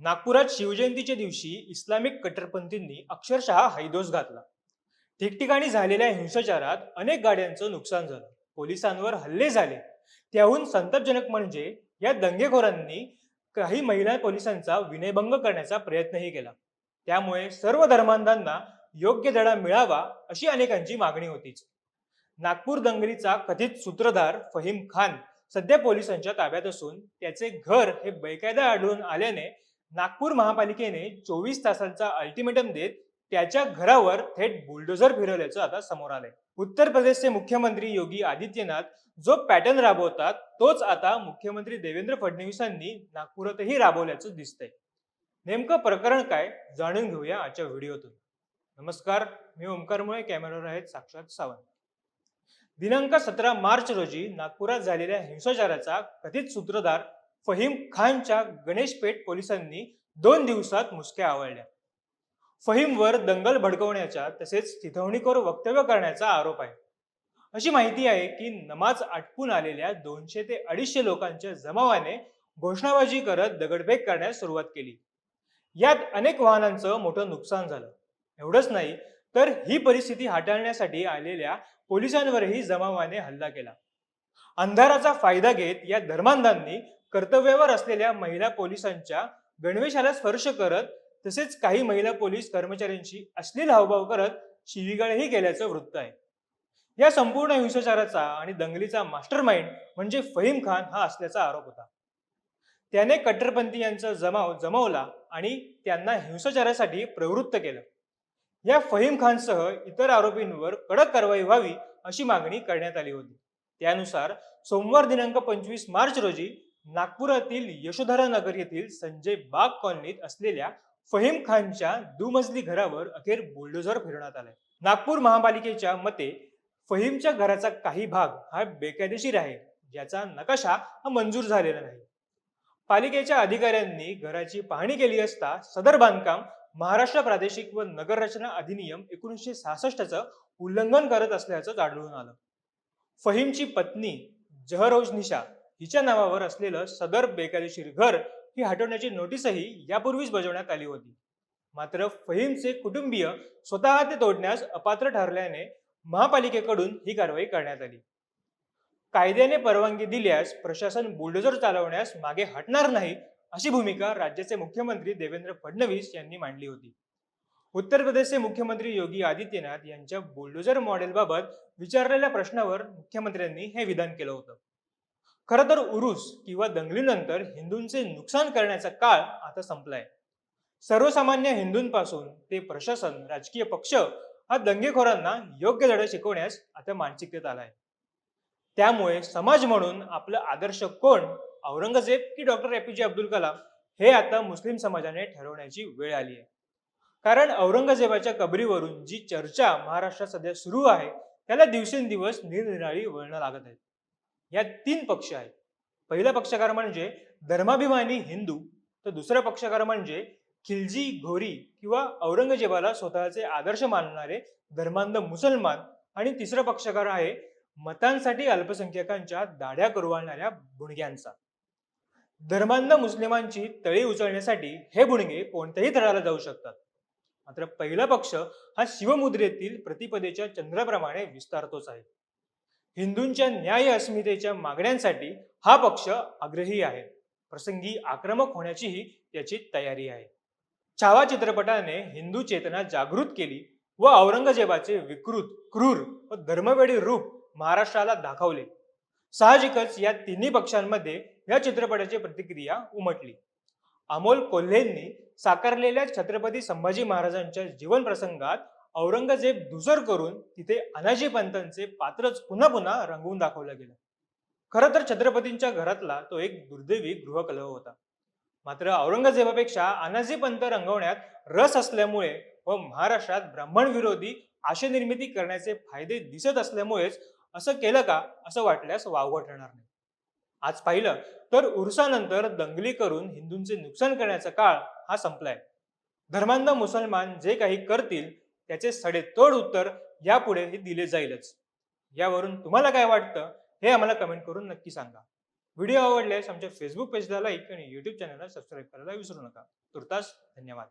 नागपुरात शिवजयंतीच्या दिवशी इस्लामिक कट्टरपंथींनी अक्षरशः हैदोस घातला. ठिकठिकाणी झालेल्या हिंसाचारात अनेक गाड्यांचं नुकसान झालं. पोलिसांवर हल्ले झाले. त्याहून संतापजनक म्हणजे या दंगेखोरांनी काही महिला पोलिसांचा विनयभंग करण्याचा प्रयत्नही केला. त्यामुळे सर्व धर्मांधांना योग्य धडा मिळावा अशी अनेकांची मागणी होतीच. नागपूर दंगलीचा कथित सूत्रधार फहीम खान सध्या पोलिसांच्या ताब्यात असून त्याचे घर हे बेकायदा आढळून आल्याने नागपूर महापालिकेने चोवीस तासांचा अल्टिमेटम देत त्याच्या घरावर थेट बुलडोझर फिरवल्याचं आता समोर आलंय. उत्तर प्रदेशचे मुख्यमंत्री योगी आदित्यनाथ जो पॅटर्न राबवतात तोच आता मुख्यमंत्री देवेंद्र फडणवीसांनी नागपुरातही राबवल्याचं दिसतंय. नेमकं प्रकरण काय जाणून घेऊया आजच्या व्हिडिओतून. नमस्कार मी ओमकार मुळे कॅमेरावर आहेत साक्षात सावंत. दिनांक सतरा मार्च रोजी नागपुरात झालेल्या हिंसाचाराचा कथित सूत्रधार फहीम खानच्या गणेशपेठ पोलिसांनी दोन दिवसात मुसक्या आवळल्या. फहीमवर दंगल भडकवण्याच्या तसेच चिथवणीखोर वक्तव्य करण्याचा आरोप आहे. अशी माहिती आहे की नमाज आटपून आलेल्या दोनशे ते अडीचशे लोकांच्या जमावाने घोषणाबाजी करत दगडफेक करण्यास सुरुवात केली. यात अनेक वाहनांचं मोठं नुकसान झालं. एवढंच नाही तर ही परिस्थिती हाताळण्यासाठी आलेल्या पोलिसांवरही जमावाने हल्ला केला. अंधाराचा फायदा घेत या धर्मांधांनी कर्तव्यावर असलेल्या महिला पोलिसांच्या गणवेशाला स्पर्श करत तसेच काही महिला पोलीस कर्मचाऱ्यांशी अश्लील हावभाव करत शिवीगाळही केल्याचं वृत्त आहे. या संपूर्ण हिंसाचाराचा आणि दंगलीचा मास्टर माइंड म्हणजे फहीम खान हा असल्याचा आरोप होता. त्याने कट्टरपंथीयांचा जमाव जमवला आणि त्यांना हिंसाचारासाठी प्रवृत्त केलं. या फहीम खानसह इतर आरोपींवर कडक कारवाई व्हावी अशी मागणी करण्यात आली होती. त्यानुसार सोमवार दिनांक पंचवीस मार्च रोजी नागपुरातील यशोधरा नगर येथील संजय बाग कॉलनीत असलेल्या फहीम खानच्या दुमजली घरावर अखेर बुलडोझर फिरवण्यात आलाय. नागपूर महापालिकेच्या मते फहीमच्या घराचा काही भाग हा बेकायदेशीर आहे ज्याचा नकाशा हा मंजूर झालेला नाही. पालिकेच्या अधिकाऱ्यांनी घराची पाहणी केली असता सदर बांधकाम महाराष्ट्र प्रादेशिक व नगर रचना अधिनियम एकोणीसशे सहासष्टचं उल्लंघन करत असल्याचं आढळून आलं. फहीमची पत्नी जहरोज निशा हिच्या नावावर असलेलं सदर बेकायदेशीर घर ही हटवण्याची नोटीसही यापूर्वीच बजावण्यात आली होती. मात्र फहीमचे कुटुंबीय स्वतः ते तोडण्यास अपात्र ठरल्याने महापालिकेकडून ही कारवाई करण्यात आली. कायद्याने परवानगी दिल्यास प्रशासन बुलडोझर चालवण्यास मागे हटणार नाही अशी भूमिका राज्याचे मुख्यमंत्री देवेंद्र फडणवीस यांनी मांडली होती. उत्तर प्रदेशचे मुख्यमंत्री योगी आदित्यनाथ यांच्या बुलडोझर मॉडेलबाबत विचारलेल्या प्रश्नावर मुख्यमंत्र्यांनी हे विधान केलं होतं. खरं तर उरुस किंवा दंगलीनंतर हिंदूंचे नुकसान करण्याचा काळ आता संपलाय. सर्वसामान्य हिंदूंपासून ते प्रशासन राजकीय पक्ष हा दंगेखोरांना योग्य धडा शिकवण्यास आता मानसिकतेत आलाय. त्यामुळे समाज म्हणून आपलं आदर्श कोण? औरंगजेब की डॉक्टर एपीजे अब्दुल कलाम? हे आता मुस्लिम समाजाने ठरवण्याची वेळ आली आहे कारण औरंगजेबाच्या कबरीवरून जी चर्चा महाराष्ट्रात सध्या सुरू आहे त्याला दिवसेंदिवस निरनिराळी वळणं लागत आहेत. यात तीन पक्ष आहेत. पहिला पक्षकार म्हणजे धर्माभिमानी हिंदू तर दुसरा पक्षकार म्हणजे खिलजी घोरी किंवा औरंगजेबाला स्वतःचे आदर्श मानणारे धर्मांध मुसलमान आणि तिसरा पक्षकार आहे मतांसाठी अल्पसंख्याकांच्या दाढ्या कुरवाळणाऱ्या बुणग्यांचा धर्मांध मुस्लिमांची तळी उचलण्यासाठी हे गुणगे कोणत्याही थराला जाऊ शकतात. मात्र पहिला पक्ष हा शिवमुद्रेतील प्रतिपदेच्या चंद्राप्रमाणे विस्तारतोच आहे. हिंदूंच्या न्याय अस्मितेच्या मागण्यांसाठी हा पक्ष आग्रही आहे. प्रसंगी आक्रमक होण्याचीही त्याची तयारी आहे. छावा चित्रपटाने हिंदू चेतना जागृत केली व औरंगजेबाचे विकृत क्रूर व धर्मवेडी रूप महाराष्ट्राला दाखवले. साहजिकच या तिन्ही पक्षांमध्ये या चित्रपटाची प्रतिक्रिया उमटली. अमोल कोल्हेंनी साकारलेल्या छत्रपती संभाजी महाराजांच्या जीवन प्रसंगात औरंगजेब दुसर करून तिथे अनाजी पंतांचे पात्रच पुन्हा पुन्हा रंगवून दाखवलं गेलं. खरं तर छत्रपतींच्या घरातला तो एक दुर्दैवी गृहकलह होता. मात्र औरंगजेबापेक्षा अनाजी पंत रंगवण्यात रस असल्यामुळे व महाराष्ट्रात ब्राह्मण विरोधी आशयनिर्मिती करण्याचे फायदे दिसत असल्यामुळेच असं केलं का असं वाटल्यास वावगं ठरणार नाही. आज पाहिलं तर उरसानंतर दंगली करून हिंदूंचे नुकसान करण्याचा काळ हा संपलाय. धर्मांध मुसलमान जे काही करतील त्याचे सडेतोड उत्तर यापुढे हे दिले जाईलच. यावरून तुम्हाला काय वाटतं? हे आम्हाला कमेंट करून नक्की सांगा. व्हिडिओ आवडल्यास आमच्या फेसबुक पेजला लाईक आणि युट्यूब चॅनलला सबस्क्राईब करायला विसरू नका. तुर्तास धन्यवाद.